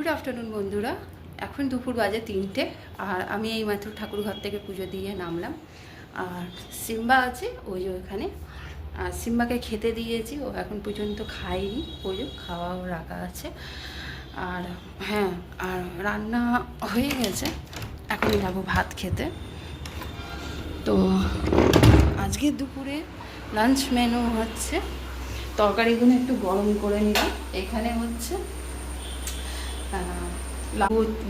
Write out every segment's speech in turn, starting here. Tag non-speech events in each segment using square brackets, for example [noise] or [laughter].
Good afternoon বন্ধুরা। এখন দুপুর বাজে তিনটে, আর আমি এই মাত্র ঠাকুর ঘর থেকে পুজো দিয়ে নামলাম। আর সিম্বা আছে, ওই ওখানে আর সিম্বাকে খেতে দিয়েছি, ও এখন পর্যন্ত খায়নি, ওই খাওয়াও রাখা আছে। আর হ্যাঁ আর রান্না হয়ে গেছে এখন যাব ভাত খেতে। তো আজকে দুপুরে লাঞ্চ মেনু হচ্ছে, তরকারিগুলো একটু গরম করে নিলাম এখানে হচ্ছে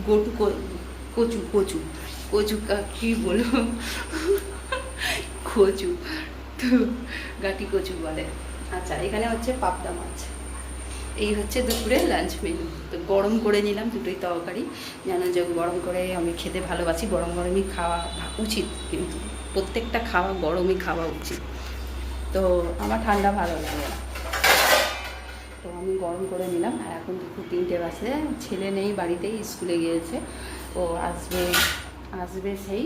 গোটু কচু কচু কচু কা- বলব কচু, তো, গাটি কচু বলে। আচ্ছা এখানে হচ্ছে পাবদা মাছ। এই হচ্ছে দুপুরে লাঞ্চ মেনু তো গরম করে নিলাম দুটোই তরকারি। যেন যে গরম করে আমি খেতে ভালোবাসি, গরম গরমই খাওয়া উচিত, কিন্তু প্রত্যেকটা খাওয়া গরমই খাওয়া উচিত। তো আমার ঠান্ডা ভালো লাগে না। তো আমি গরম করে নিলাম। আর এখন দুপুর তিনটে বাসে ছেলে নেই বাড়িতেই, স্কুলে গিয়েছে। ও আসবে আসবে সেই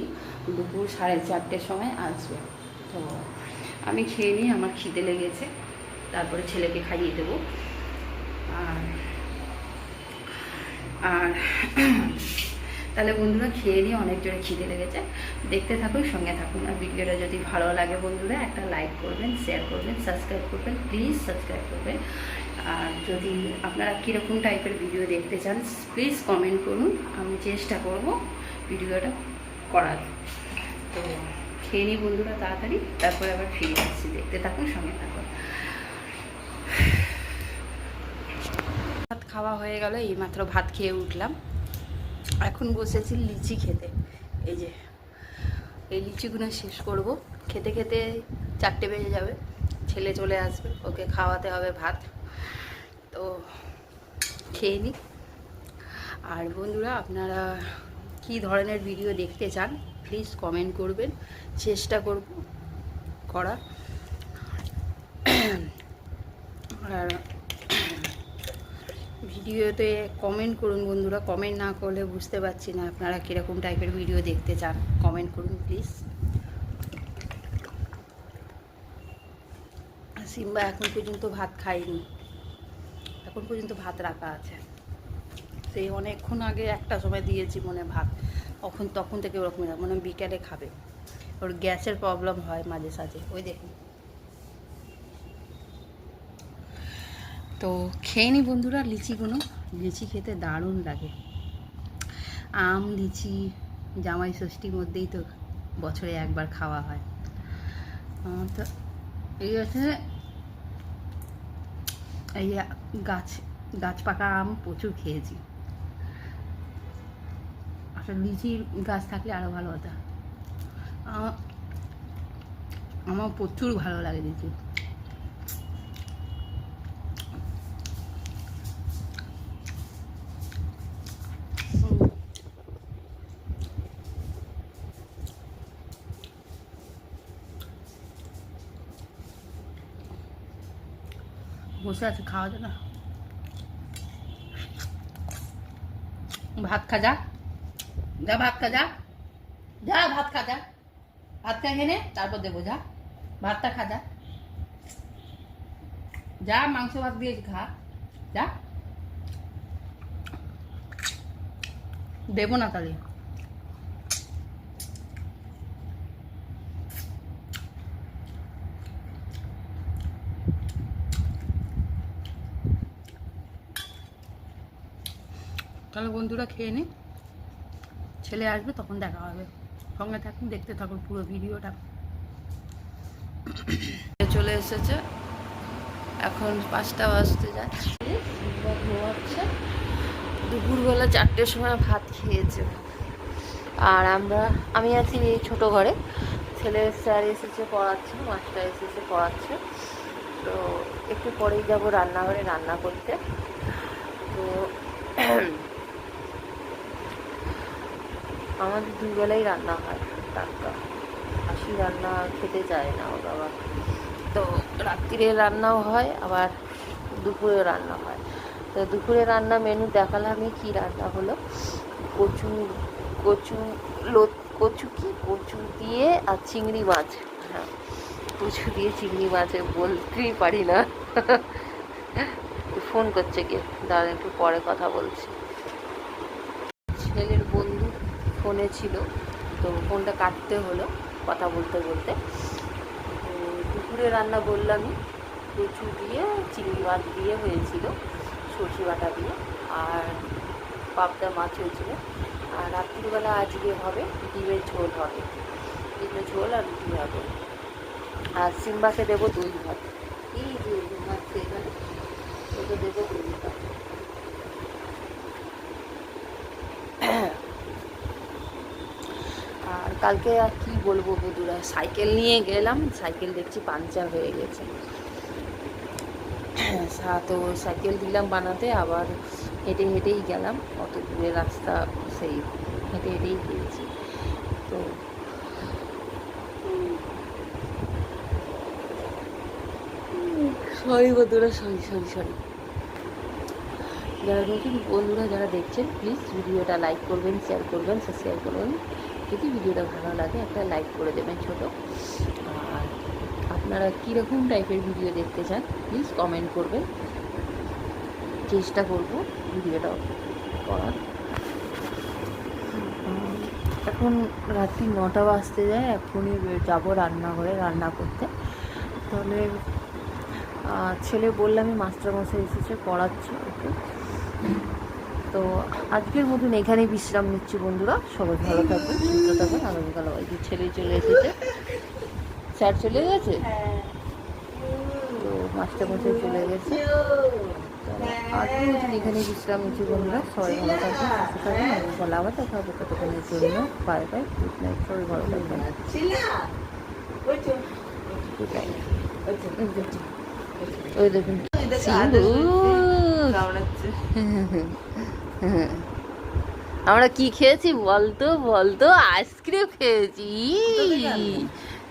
দুপুর সাড়ে চারটের সময় আসবে। তো আমি খেয়ে নিই, আমার খিদে লেগেছে। তারপরে ছেলেকে খাইয়ে দেবো। আর আর তাহলে বন্ধুরা, খেয়ে নিয়ে অনেক জোরে খিদে লেগেছে। দেখতে থাকুন, সঙ্গে থাকুন। আর ভিডিওটা যদি ভালো লাগে বন্ধুরা, একটা লাইক করবেন শেয়ার করবেন সাবস্ক্রাইব করবেন প্লিজ সাবস্ক্রাইব করবেন। আর যদি আপনারা কীরকম টাইপের ভিডিও দেখতে চান প্লিজ কমেন্ট করুন। আমি চেষ্টা করব ভিডিওটা করার। তো খেয়ে নিই বন্ধুরা তাড়াতাড়ি, তারপরে আবার ফিরে আসছি। দেখতে থাকুন, সঙ্গে থাকুন। ভাত খাওয়া হয়ে গেল, এইমাত্র ভাত খেয়ে উঠলাম। এখন বসেছি লিচি খেতে। এই যে, এই লিচিগুলো শেষ করব। খেতে খেতে চারটে বেজে যাবে। ছেলে চলে আসবে, ওকে খাওয়াতে হবে ভাত। তো খেয়ে নিই। আর বন্ধুরা, আপনারা কি ধরনের ভিডিও দেখতে চান প্লিজ কমেন্ট করবেন। চেষ্টা করব করার। আর ভিডিওতে কমেন্ট করুন বন্ধুরা। কমেন্ট না করলে বুঝতে পারছি না আপনারা কীরকম টাইপের ভিডিও দেখতে চান। কমেন্ট করুন প্লিজ সিম্বা এখন পর্যন্ত ভাত খায়নি। এখন পর্যন্ত ভাত রাখা আছে। সেই অনেকক্ষণ আগে একটা সময় দিয়েছি মনে ভাত। তখন তখন থেকে ওরকম মনে বিকেলে খাবে। ওর গ্যাসের প্রবলেম হয় মাঝে সাঝে। ওই দেখুন। তো খেয়ে নি বন্ধুরা লিচিগুলো। লিচি খেতে দারুণ লাগে। আম, লিচি, জামাই ষষ্ঠীর মধ্যেই তো বছরে একবার খাওয়া হয়। তো এই হচ্ছে এই গাছ গাছ পাকা আম প্রচুর খেয়েছি। আসলে লিচির গাছ থাকলে আরও ভালো হতো। আমার প্রচুর ভালো লাগে লিচি হুম। বসে আছে, খাওয়া না। ভাত খা যা যা ভাত খা যা যা ভাত খা যা ভাত খা এনে তারপর দেবো, যা। ভাতটা খা যা যা মাংস ভাত দিয়ে খা। যা। দেবো না তাহলে। তাহলে বন্ধুরা খেয়ে নি। ছেলে আসবে, তখন দেখা হবে। সঙ্গে থাকুন, দেখতে থাকুন পুরো ভিডিওটা। [coughs] চলে এসেছে। এখন পাঁচটা বাজতে যাচ্ছে। ঘুমাচ্ছে। দুপুরবেলা চারটের সময় ভাত খেয়েছে। আর আমরা, আমি আছি এই ছোটো ঘরে। ছেলে স্যার এসেছে পড়াচ্ছে, মাস্টার এসেছে পড়াচ্ছে। তো একটু পরেই যাব রান্নাঘরে রান্না করতে। তো আমাদের দুবেলাই রান্না হয় টাটকা। হাসি রান্না খেতে চায় না ওর বাবা। তো রাত্রিরে রান্নাও হয়, আবার দুপুরে রান্না হয়। তো দুপুরে রান্না মেনু দেখালামই কী রান্না হলো। কচু কচু লো কচু কি? কচু দিয়ে আর চিংড়ি মাছ। হ্যাঁ কচু দিয়ে চিংড়ি মাছে বলতেই পারি না। ফোন করছে কে? দাঁড়ান একটু পরে কথা বলছি ছেলের বন্ধু ফোনে ছিল, তো ফোনটা কাটতে হলো কথা বলতে বলতে। দুপুরে রান্না বললামই, কচু দিয়ে, চিংড়ি মাছ দিয়ে হয়েছিল, সর্ষে বাটা দিয়ে, আর পাবদা মাছ হয়েছিল। আর রাত্রিবেলা আজকে হবে ডিমের ঝোল হবে। ডিমের ঝোল আর রুটি হবে। আর সিম্বাকে দেবো দই ভাত। এই দই ভাত এখানে ওকে দেবো দই ভাত। আর কালকে আর কি বলব বন্ধুরা? সাইকেল নিয়ে গেলাম, সাইকেল দেখছি পাঞ্চার হয়ে গেছে। তো সাইকেল দিলাম বানাতে, আবার হেঁটে হেঁটেই গেলাম। অত দূরে রাস্তা সেই হেঁটে হেঁটেই গিয়েছি। তো সরি বন্ধুরা, সরি সরি সরি। যারা নতুন বন্ধুরা, যারা দেখছেন প্লিজ ভিডিওটা লাইক করবেন শেয়ার করবেন সাবস্ক্রাইব করবেন। যদি ভিডিওটা ভালো লাগে, একটা লাইক করে দেবেন ছোট। আর আপনারা কীরকম টাইপের ভিডিও দেখতে চান প্লিজ কমেন্ট করবেন। চেষ্টা করব ভিডিওটা করার। এখন রাত্রি নটা বাজতে যায়, এখনই যাব রান্নাঘরে রান্না করতে। তাহলে ছেলে বললামই মাস্টারমশাই এসেছে, পড়াচ্ছে ওকে। তো আজকের মতন এখানেই বিশ্রাম নিচ্ছি বন্ধুরা। সবাই ভালো থাকবেন সুস্থ থাকবেন আগামীকাল যে ছেলে চলে এসেছে। স্যার চলে গেছে? তো মাস্টার মাস্টারমশাই চলে গেছে। আজকের মতন এখানে বিশ্রাম নিচ্ছি বন্ধুরা। সবাই ভালো থাকবেন সুস্থ থাকবেন আগামীকাল আবার দেখা হবে। ততক্ষণের জন্য বাই বাই গুড নাইট সবাই ভালো থাকবেন গুড নাইট ওই দেখুন। [laughs] [laughs] আমরা কি খেয়েছি? বলতো বলতো আইসক্রিম খেয়েছি।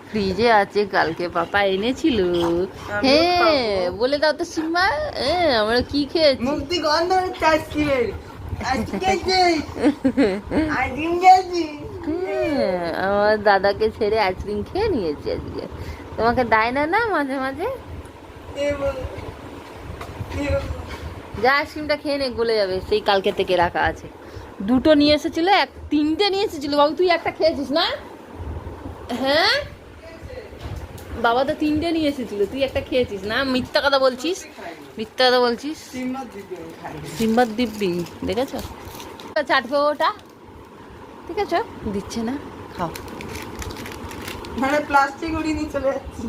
ফ্রিজে আছে কালকে পাপা এনেছিল। হ্যাঁ বলে দাও তো সিম্বা হ্যাঁ আমরা কি খেয়েছি? মুক্তি গন্ধ হচ্ছে আইসক্রিমের আমার দাদাকে ছেড়ে আইসক্রিম খেয়ে নিয়েছি আজকে। তোমাকে দেয় না না মাঝে মাঝে? যা আইসক্রিমটা খেয়ে নে গলে যাবে। সেই কালকে থেকে রাখা আছে। দুটো নিয়ে এসেছিল এক তিনটে নিয়ে এসেছিল। বাবু তুই একটা খেয়েছিস না? হ্যাঁ? বাবা তো তিনটে নিয়ে এসেছিল তুই একটা খেয়েছিস না? মিথ্যা কথা বলছিস? মিথ্যা কথা বলছিস? সিম্বার দিব্যি দেখেছ? চাটবে ওটা? ঠিক আছে দিচ্ছে না? খাও। মানে প্লাস্টিক উড়িয়ে নিয়ে চলে যাচ্ছি।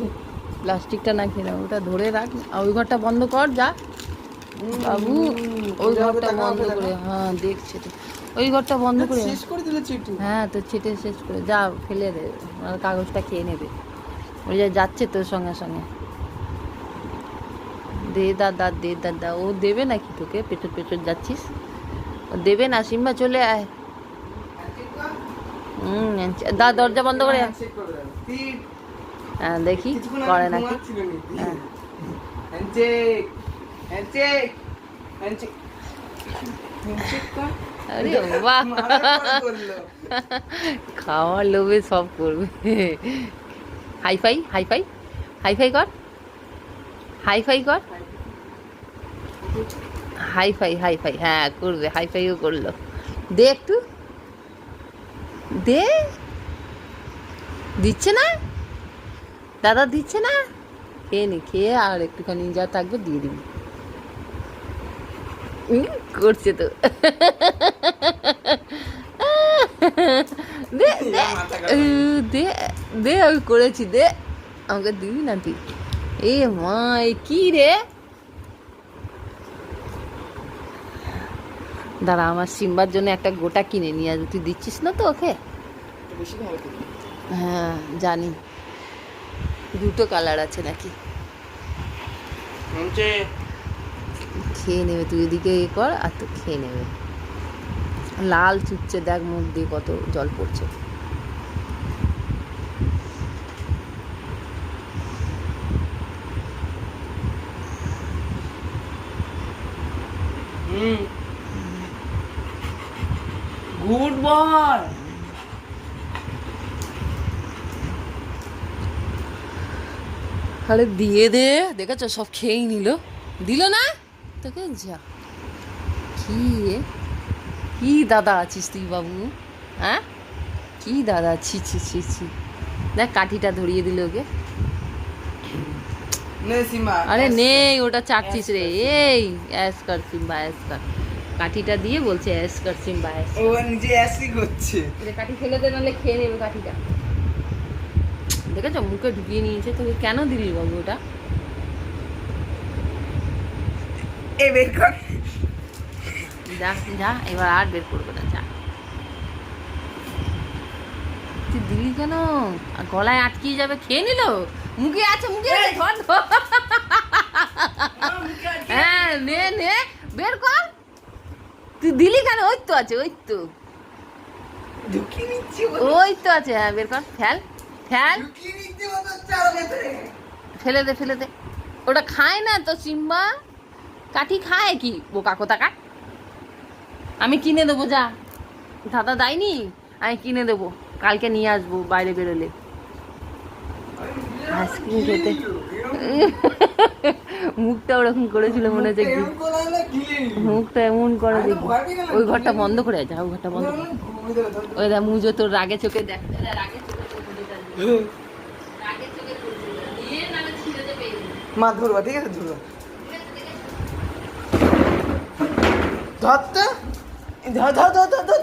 প্লাস্টিকটা না খেয়ে ওটা ধরে রাখ। আর ওই ঘরটা বন্ধ কর যা। বাবু ওই ঘরটা বন্ধ করে হ্যাঁ দেখছে তো। ওই ঘরটা বন্ধ করে। শেষ করে দিল হ্যাঁ তো ছেটে শেষ করে যা ফেলে দে কাগজটা খেয়ে নেবে। ওই যে যাচ্ছে তোর সঙ্গে সঙ্গে। দে দাদা দে দাদা ও দেবে নাকি তোকে? পেছন পেছন যাচ্ছিস? ও দেবে না সিম্বা চলে আয়। হুম দা দরজা বন্ধ করে হ্যাঁ দেখি করে নাকি? হ্যাঁ। [laughs] খাওয়ার লোভে সব করবে। High five high five high five কর। হাইফাই কর। হাইফাই হাইফাই হ্যাঁ করবে। হাইফাইও করল। দে একটু। দে। দিচ্ছে না? দাদা দিচ্ছে না? খেয়ে নি খেয়ে আর একটুখানি যা থাকবে দিয়ে দিবি। করছে তো। দে দে আমি করেছি দে। আমাকে দিবি না তুই এ মা কি রে? দাঁড়া আমার সিম্বার জন্য একটা গোটা কিনে নিয়ে আসবি। তুই দিচ্ছিস না তো ওকে? হ্যাঁ জানি। দুটো কালার আছে নাকি? খেয়ে নেবে তুই এদিকে এ কর আর তো খেয়ে নেবে। লাল চুচ্ছে দেখ মুখ দিয়ে কত জল পড়ছে। হুম। Good boy. আরে দিয়ে দে দেখেছ সব খেয়েই নিল। দিল না? তোকে যা। কি? কি দাদা আছিস তুই বাবু? হ্যাঁ? কি দাদা? ছি ছি ছি ছি। দেখ কাঠিটা ধরিয়ে দিল ওকে। আরে নেই ওটা চাটছিস রে। এই অ্যাস কর সিম্বা অ্যাস কর। কাঠিটা দিয়ে বলছে অ্যাস কর সিম্বা অ্যাস ও নিজে অ্যাসি করছে। কাঠি ফেলে দে নাহলে খেয়ে নেবে কাঠিটা। দেখেছ মুখে ঢুকিয়ে নিয়েছে। তোকে কেন দিলি বাবু ওটা? এ বের কর। যা যা এবার আর বের করবে না যা। তুই দিলি কেন? গলায় আটকিয়ে যাবে খেয়ে নিল? মুখে আছে মুখে আছে ধর ধর। হ্যাঁ নে নে বের কর। তুই দিলি কেন? ওই তো আছে ওই তো। ওই তো আছে হ্যাঁ বের কর ফেল ফেল। ফেলে দে ফেলে দে। ওটা খায় না তো সিম্বা। কাঠি খায় কি বোকা কোথা কাট আমি কিনে দেবো, যা দাদা দেয়নি আমি কিনে দেবো কালকে নিয়ে আসব, বাইরে বেরোলে আইসক্রিম খেতে মুখটা ওরকম করেছিল মনে হচ্ছে। মুখটা এমন করে দেখি। ওই ঘরটা বন্ধ করে যা, ওই ঘরটা বন্ধ ওই। দেখ, মুজো তোর রাগে চোখে দেখ। মা ধরবা ঠিক আছে, ধরবা ধরতে ধর ধর ধর ধর।